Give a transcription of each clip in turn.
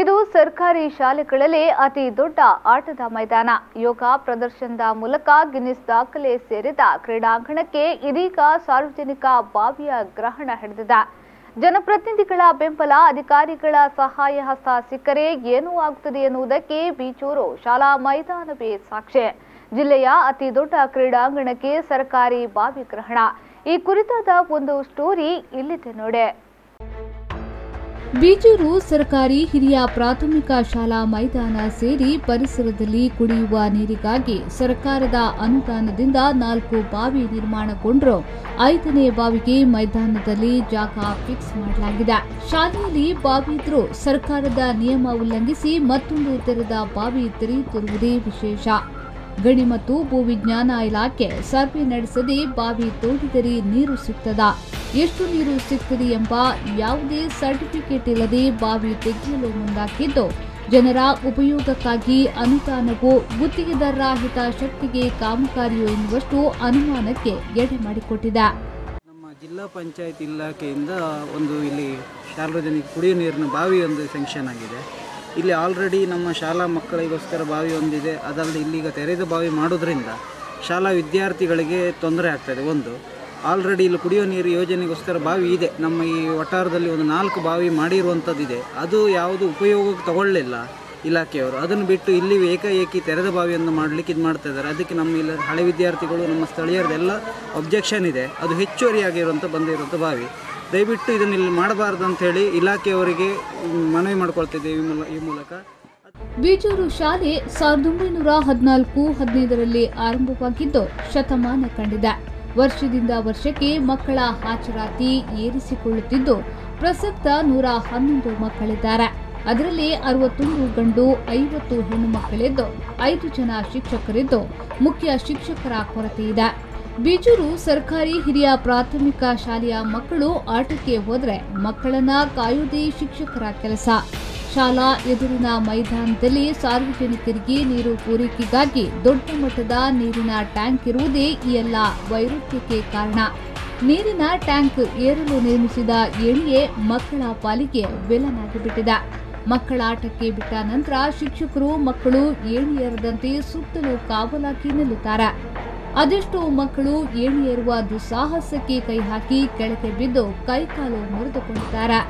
ಇದು ಸರ್ಕಾರಿ ಶಾಲೆಗಳಲ್ಲಿ ಅತಿ ದೊಡ್ಡ ಆಟದ ಮೈದಾನ. ಯೋಗ ಪ್ರದರ್ಶನದ ಮೂಲಕ ಗಿನ್ನಿಸ್ ದಾಖಲೆ ಸೇರಿದ ಕ್ರೀಡಾಂಗಣಕ್ಕೆ ಇದೀಗ ಸಾರ್ವಜನಿಕ ಬಾವಿಯ ಗ್ರಹಣ ಹಿಡಿದಿದೆ. ಜನಪ್ರತಿನಿಧಿಗಳ ಬೆಂಬಲ, ಅಧಿಕಾರಿಗಳ ಸಹಾಯ ಹಸ್ತ ಸಿಕ್ಕರೆ ಏನೂ ಆಗುತ್ತದೆ ಎನ್ನುವುದಕ್ಕೆ ಬೀಚೂರು ಶಾಲಾ ಮೈದಾನವೇ ಸಾಕ್ಷಿ. ಜಿಲ್ಲೆಯ ಅತಿ ದೊಡ್ಡ ಕ್ರೀಡಾಂಗಣಕ್ಕೆ ಸರ್ಕಾರಿ ಬಾವಿ ಗ್ರಹಣ. ಈ ಕುರಿತಾದ ಒಂದು ಸ್ಟೋರಿ ಇಲ್ಲಿದೆ ನೋಡಿ. ಬೀಜೂರು ಸರ್ಕಾರಿ ಹಿರಿಯ ಪ್ರಾಥಮಿಕ ಶಾಲಾ ಮೈದಾನ ಸೇರಿ ಪರಿಸರದಲ್ಲಿ ಕುಡಿಯುವ ನೀರಿಗಾಗಿ ಸರ್ಕಾರದ ಅನುದಾನದಿಂದ ನಾಲ್ಕು ಬಾವಿ ನಿರ್ಮಾಣಗೊಂಡ್ರು. ಐದನೇ ಬಾವಿಗೆ ಮೈದಾನದಲ್ಲಿ ಜಾಗ ಫಿಕ್ಸ್ ಮಾಡಲಾಗಿದೆ. ಶಾಲೆಯಲ್ಲಿ ಬಾವಿ ಇದ್ರೂ ಸರ್ಕಾರದ ನಿಯಮ ಉಲ್ಲಂಘಿಸಿ ಮತ್ತೊಂದು ತೆರೆದ ಬಾವಿ ತೆರೆಯುತ್ತಿರುವುದೇ ವಿಶೇಷ. ಗಣಿ ಮತ್ತು ಭೂವಿಜ್ಞಾನ ಇಲಾಖೆ ಸರ್ವೆ ನಡೆಸದೆ ಬಾವಿ ತೋಡಿದರೆ ನೀರು ಸಿಗ್ತದ? ಎಷ್ಟು ನೀರು ಸಿಗ್ತದೆ ಎಂಬ ಯಾವುದೇ ಸರ್ಟಿಫಿಕೇಟ್ ಇಲ್ಲದೆ ಬಾವಿ ತೆಗೆಯಲು ಮುಂದಾಗಿದ್ದು, ಜನರ ಉಪಯೋಗಕ್ಕಾಗಿ ಅನುದಾನವು ಗುತ್ತಿಗೆದಾರರ ಹಿತಾಸಕ್ತಿಗೆ ಕಾಮಗಾರಿಯೋ ಎನ್ನುವಷ್ಟು ಅನುಮಾನಕ್ಕೆ ಎಡೆ ಮಾಡಿಕೊಟ್ಟಿದೆ. ನಮ್ಮ ಜಿಲ್ಲಾ ಪಂಚಾಯತ್ ಇಲಾಖೆಯಿಂದ ಒಂದು ಇಲ್ಲಿ ಸಾರ್ವಜನಿಕ ಕುಡಿಯುವ ನೀರಿನ ಬಾವಿ ಒಂದು ಸ್ಯಾಂಕ್ಷನ್ ಆಗಿದೆ. ಇಲ್ಲಿ ಆಲ್ರೆಡಿ ನಮ್ಮ ಶಾಲಾ ಮಕ್ಕಳಿಗೋಸ್ಕರ ಬಾವಿ ಒಂದಿದೆ. ಅದರಲ್ಲಿ ಇಲ್ಲಿಗ ತೆರೆದ ಬಾವಿ ಮಾಡೋದ್ರಿಂದ ಶಾಲಾ ವಿದ್ಯಾರ್ಥಿಗಳಿಗೆ ತೊಂದರೆ ಆಗ್ತದೆ ಒಂದು ಆಲ್ರೆಡಿ ಇಲ್ಲಿ ಕುಡಿಯೋ ನೀರು ಯೋಜನೆಗೋಸ್ಕರ ಬಾವಿ ಇದೆ. ನಮ್ಮ ಈ ವಟಾರದಲ್ಲಿ ಒಂದು ನಾಲ್ಕು ಬಾವಿ ಮಾಡಿರುವಂಥದ್ದಿದೆ. ಅದು ಯಾವುದು ಉಪಯೋಗಕ್ಕೆ ತಗೊಳ್ಳಿಲ್ಲ ಇಲಾಖೆಯವರು. ಅದನ್ನು ಬಿಟ್ಟು ಇಲ್ಲಿ ಏಕಾಏಕಿ ತೆರೆದ ಬಾವಿಯನ್ನು ಮಾಡಲಿಕ್ಕೆ ಇದು ಮಾಡ್ತಾ ಇದ್ದಾರೆ. ಅದಕ್ಕೆ ನಮ್ಮ ಇಲ್ಲಿ, ಹಳೆ ವಿದ್ಯಾರ್ಥಿಗಳು, ನಮ್ಮ ಸ್ಥಳೀಯರದೆಲ್ಲ ಒಬ್ಜೆಕ್ಷನ್ ಇದೆ. ಅದು ಹೆಚ್ಚುವರಿಯಾಗಿರುವಂಥ, ಬಂದಿರುವಂಥ ಬಾವಿ. ದಯವಿಟ್ಟು ಇದನ್ನು ಇಲ್ಲಿ ಮಾಡಬಾರ್ದು ಅಂತ ಹೇಳಿ ಇಲಾಖೆಯವರಿಗೆ ಮನವಿ ಮಾಡ್ಕೊಳ್ತಿದ್ದೇವೆ ಈ ಮೂಲಕ. ಬೀಜೂರು ಶಾಲೆ ಸಾವಿರದ ಒಂಬೈನೂರ ಹದಿನಾಲ್ಕು, ಹದಿನೈದರಲ್ಲಿ ಆರಂಭವಾಗಿದ್ದು ಶತಮಾನ ಕಂಡಿದೆ. ವರ್ಷದಿಂದ ವರ್ಷಕ್ಕೆ ಮಕ್ಕಳ ಹಾಜರಾತಿ ಏರಿಸಿಕೊಳ್ಳುತ್ತಿದ್ದು ಪ್ರಸಕ್ತ ನೂರ ಹನ್ನೊಂದು ಮಕ್ಕಳಿದ್ದಾರೆ. ಅದರಲ್ಲಿ ಅರವತ್ತೊಂದು ಗಂಡು, ಐವತ್ತು ಹೆಣ್ಣು ಮಕ್ಕಳಿದ್ದು, ಐದು ಜನ ಶಿಕ್ಷಕರಿದ್ದು ಮುಖ್ಯ ಶಿಕ್ಷಕರ ಕೊರತೆ ಇದೆ. ಬೀಜೂರು ಸರ್ಕಾರಿ ಹಿರಿಯ ಪ್ರಾಥಮಿಕ ಶಾಲೆಯ ಮಕ್ಕಳು ಆಟಕ್ಕೆ ಹೋದರೆ ಮಕ್ಕಳನ್ನ ಕಾಯುವುದೇ ಶಿಕ್ಷಕರ ಕೆಲಸ. ಶಾಲಾ ಎದುರಿನ ಮೈದಾನದಲ್ಲಿ ಸಾರ್ವಜನಿಕರಿಗೆ ನೀರು ಪೂರೈಕೆಗಾಗಿ ದೊಡ್ಡ ಮಟ್ಟದ ನೀರಿನ ಟ್ಯಾಂಕ್ ಇರುವುದೇ ಈ ಎಲ್ಲ ವೈರುಧ್ಯಕ್ಕೆ ಕಾರಣ. ನೀರಿನ ಟ್ಯಾಂಕ್ ಏರಲು ನಿರ್ಮಿಸಿದ ಏಣಿಯೇ ಮಕ್ಕಳ ಪಾಲಿಗೆ ವಿಲನಾಗಿಬಿಟ್ಟಿದೆ ಮಕ್ಕಳ ಆಟಕ್ಕೆ ಬಿಟ್ಟ ನಂತರ ಶಿಕ್ಷಕರು ಮಕ್ಕಳು ಏಣಿ ಏರದಂತೆ ಸುತ್ತಲೂ ಕಾವಲಾಗಿ ನಿಲ್ಲುತ್ತಾರೆ. ಅದೆಷ್ಟೋ ಮಕ್ಕಳು ಏಣಿ ದುಸ್ಸಾಹಸಕ್ಕೆ ಕೈ ಹಾಕಿ ಕೆಳಗೆ ಬಿದ್ದು ಕೈಕಾಲು ಮುರಿದುಕೊಂಡಿದ್ದಾರೆ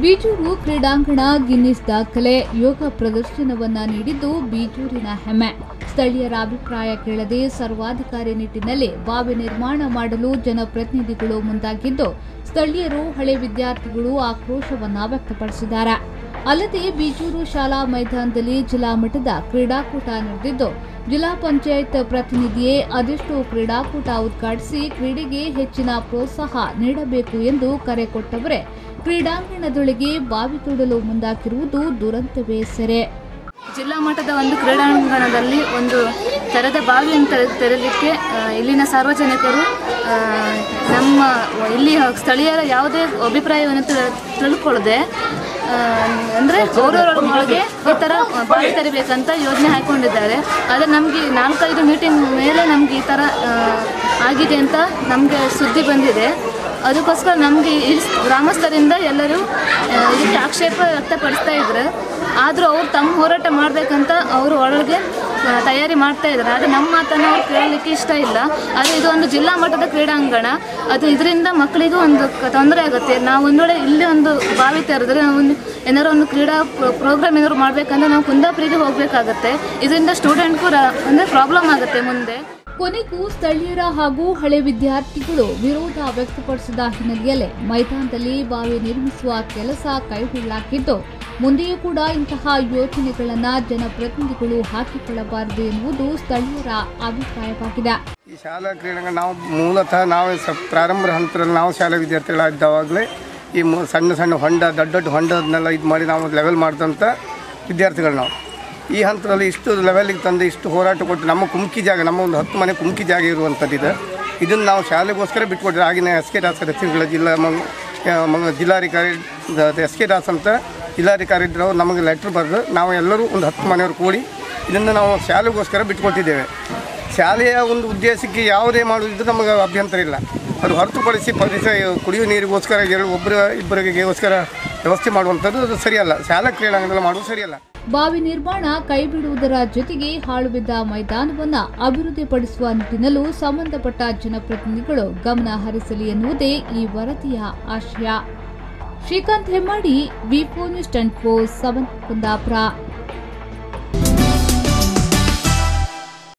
ಬೀಜೂರು ಕ್ರೀಡಾಂಗಣ ಗಿನ್ನಿಸ್ ದಾಖಲೆ, ಯೋಗ ಪ್ರದರ್ಶನವನ್ನ ನೀಡಿದ್ದು ಬೀಜೂರಿನ ಹೆಮ್ಮೆ. ಸ್ಥಳೀಯರ ಅಭಿಪ್ರಾಯ ಕೇಳದೆ ಸರ್ವಾಧಿಕಾರಿ ನಿಟ್ಟಿನಲ್ಲಿ ಬಾವಿ ನಿರ್ಮಾಣ ಮಾಡಲು ಜನಪ್ರತಿನಿಧಿಗಳು ಮುಂದಾಗಿದ್ದು, ಸ್ಥಳೀಯರು ಹಳೆ ವಿದ್ಯಾರ್ಥಿಗಳು ಆಕ್ರೋಶವನ್ನ ವ್ಯಕ್ತಪಡಿಸಿದ್ದಾರೆ. ಅಲ್ಲದೆ ಬೀಜೂರು ಶಾಲಾ ಮೈದಾನದಲ್ಲಿ ಜಿಲ್ಲಾ ಮಟ್ಟದ ಕ್ರೀಡಾಕೂಟ ನಡೆದಿದ್ದು, ಜಿಲ್ಲಾ ಪಂಚಾಯತ್ ಪ್ರತಿನಿಧಿಯೇ ಅದೆಷ್ಟು ಕ್ರೀಡಾಕೂಟ ಉದ್ಘಾಟಿಸಿ ಕ್ರೀಡೆಗೆ ಹೆಚ್ಚಿನ ಪ್ರೋತ್ಸಾಹ ನೀಡಬೇಕು ಎಂದು ಕರೆ ಕೊಟ್ಟವರೇ, ಕ್ರೀಡಾಂಗಣದೊಳಗೆ ಬಾವಿ ತೋಡಲು ಮುಂದಾಗಿರುವುದು ದುರಂತವೇ ಸೆರೆ. ಜಿಲ್ಲಾ ಮಟ್ಟದ ಒಂದು ಕ್ರೀಡಾಂಗಣದಲ್ಲಿ ಒಂದು ತೆರೆದ ಬಾವಿಯನ್ನು ತೆರೆ ತೆರೆಯಲಿಕ್ಕೆ ಇಲ್ಲಿನ ಸಾರ್ವಜನಿಕರು ನಮ್ಮ ಇಲ್ಲಿ ಸ್ಥಳೀಯರ ಯಾವುದೇ ಅಭಿಪ್ರಾಯವನ್ನು ತಿಳ್- ತಿಳ್ಕೊಳ್ಳದೆ ಅಂದರೆ ಅವರವರೊಳಗೆ ಈ ಥರ ಬಾವಿ ತೆರಿಬೇಕಂತ ಯೋಜನೆ ಹಾಕ್ಕೊಂಡಿದ್ದಾರೆ ಆದರೆ ನಮಗೆ ನಾಲ್ಕೈದು ಮೀಟಿಂಗ್ ಮೇಲೆ ನಮಗೆ ಈ ಥರ ಆಗಿದೆ ಅಂತ ನಮಗೆ ಸುದ್ದಿ ಬಂದಿದೆ. ಅದಕ್ಕೋಸ್ಕರ ನಮಗೆ ಈ ಗ್ರಾಮಸ್ಥರಿಂದ ಎಲ್ಲರೂ ಇದಕ್ಕೆ ಆಕ್ಷೇಪ ವ್ಯಕ್ತಪಡಿಸ್ತಾ ಇದ್ರು. ಆದರೂ ಅವ್ರು ತಮ್ಮ ಹೋರಾಟ ಮಾಡಬೇಕಂತ ಅವರು ಒಳಗೆ ತಯಾರಿ ಮಾಡ್ತಾ ಇದ್ದಾರೆ. ಆದರೆ ನಮ್ಮ ಮಾತನ್ನು ಅವ್ರು ಕೇಳಲಿಕ್ಕೆ ಇಷ್ಟ ಇಲ್ಲ. ಆದರೆ ಇದು ಒಂದು ಜಿಲ್ಲಾ ಮಟ್ಟದ ಕ್ರೀಡಾಂಗಣ. ಅದು ಇದರಿಂದ ಮಕ್ಕಳಿಗೂ ಒಂದು ತೊಂದರೆ ಆಗುತ್ತೆ. ನಾವು ಒಂದು ವೇಳೆ ಇಲ್ಲಿ ಒಂದು ಬಾವಿ ತೆರೆದ್ರೆ ನಾವು ಒಂದು ಏನಾದ್ರು ಒಂದು ಕ್ರೀಡಾ ಪ್ರೋಗ್ರಾಮ್ ಏನಾದ್ರು ಮಾಡಬೇಕಂದ್ರೆ ನಾವು ಕುಂದಾಪುರಿಗೆ ಹೋಗಬೇಕಾಗತ್ತೆ. ಇದರಿಂದ ಸ್ಟೂಡೆಂಟ್ಗೂ ಅಂದರೆ ಪ್ರಾಬ್ಲಮ್ ಆಗುತ್ತೆ ಮುಂದೆ. ಕೊನೆಗೂ ಸ್ಥಳೀಯರ ಹಾಗೂ ಹಳೆ ವಿದ್ಯಾರ್ಥಿಗಳು ವಿರೋಧ ವ್ಯಕ್ತಪಡಿಸಿದ ಹಿನ್ನೆಲೆಯಲ್ಲಿ ಮೈದಾನದಲ್ಲಿ ಬಾವಿ ನಿರ್ಮಿಸುವ ಕೆಲಸ ಕೈಬಿಡಲಾಗಿದ್ದು ಮುಂದೆಯೂ ಕೂಡ ಇಂತಹ ಯೋಜನೆಗಳನ್ನು ಜನಪ್ರತಿನಿಧಿಗಳು ಹಾಕಿಕೊಳ್ಳಬಾರದು ಎನ್ನುವುದು ಸ್ಥಳೀಯರ ಅಭಿಪ್ರಾಯವಾಗಿದೆ. ಈ ಶಾಲಾ ಕ್ರೀಡಾಂಗಣ ನಾವು ಮೂಲತಃ ನಾವು ಸ ಪ್ರಾರಂಭ ಹಂತದಲ್ಲಿ ನಾವು ಶಾಲಾ ವಿದ್ಯಾರ್ಥಿಗಳಾಗಿದ್ದಾವಾಗಲೇ ಈ ಸಣ್ಣ ಸಣ್ಣ ಹೊಂಡ, ದೊಡ್ಡ ದೊಡ್ಡ ಹೊಂಡದನ್ನೆಲ್ಲ ಇದು ಮಾಡಿ ನಾವು ಲೆವೆಲ್ ಮಾಡಿದಂಥ ವಿದ್ಯಾರ್ಥಿಗಳು ನಾವು. ಈ ಹಂತದಲ್ಲಿ ಇಷ್ಟು ಲೆವೆಲಿಗೆ ತಂದು ಇಷ್ಟು ಹೋರಾಟ ಕೊಟ್ಟು ನಮ್ಮ ಕುಮ್ಕಿ ಜಾಗ, ನಮ್ಮ ಒಂದು ಹತ್ತು ಮನೆ ಕುಮ್ಕಿ ಜಾಗ ಇರುವಂಥದ್ದಿದೆ. ಇದನ್ನು ನಾವು ಶಾಲೆಗೋಸ್ಕರ ಬಿಟ್ಕೊಟ್ರೆ ಆಗಿನ ಎಸ್ ಕೆ ದಾಸ್ ಜಿಲ್ಲಾ ಮಂಗ್ ಜಿಲ್ಲಾಧಿಕಾರಿ ಎಸ್ ಕೆ ದಾಸ್ ಅಂತ ಜಿಲ್ಲಾಧಿಕಾರಿ ಇದ್ದರು ನಮಗೆ ಲೆಟ್ರ್ ಬರೆದು ನಾವು ಎಲ್ಲರೂ ಒಂದು ಹತ್ತು ಮನೆಯವರು ಕೂಡಿ ಇದನ್ನು ನಾವು ಶಾಲೆಗೋಸ್ಕರ ಬಿಟ್ಕೊಳ್ತಿದ್ದೇವೆ ಶಾಲೆಯ ಒಂದು ಉದ್ದೇಶಕ್ಕೆ ಯಾವುದೇ ಮಾಡುವುದು ನಮಗೆ ಅಭ್ಯಂತರ ಇಲ್ಲ. ಅದು ಹೊರತುಪಡಿಸಿ ಪರಿಸರ ಕುಡಿಯುವ ನೀರಿಗೋಸ್ಕರ ಎರಡು ಒಬ್ಬರು ಇಬ್ಬರಿಗೋಸ್ಕರ ವ್ಯವಸ್ಥೆ ಮಾಡುವಂಥದ್ದು ಅದು ಸರಿಯಲ್ಲ. ಶಾಲಾ ಕ್ರೀಡಾಂಗಣದಲ್ಲಿ ಮಾಡುವುದು ಸರಿಯಲ್ಲ. ಬಾವಿ ನಿರ್ಮಾಣ ಕೈಬಿಡುವುದರ ಜೊತೆಗೆ ಹಾಳುಬಿದ್ದ ಮೈದಾನವನ್ನು ಅಭಿವೃದ್ಧಿಪಡಿಸುವ ನಿಟ್ಟಿನಲ್ಲೂ ಸಂಬಂಧಪಟ್ಟ ಜನಪ್ರತಿನಿಧಿಗಳು ಗಮನ ಹರಿಸಲಿ ಎನ್ನುವುದೇ ಈ ವರದಿಯ ಆಶಯ. Srikanth Hemmadi ವಿಪೋ news ten four seven Kundapura.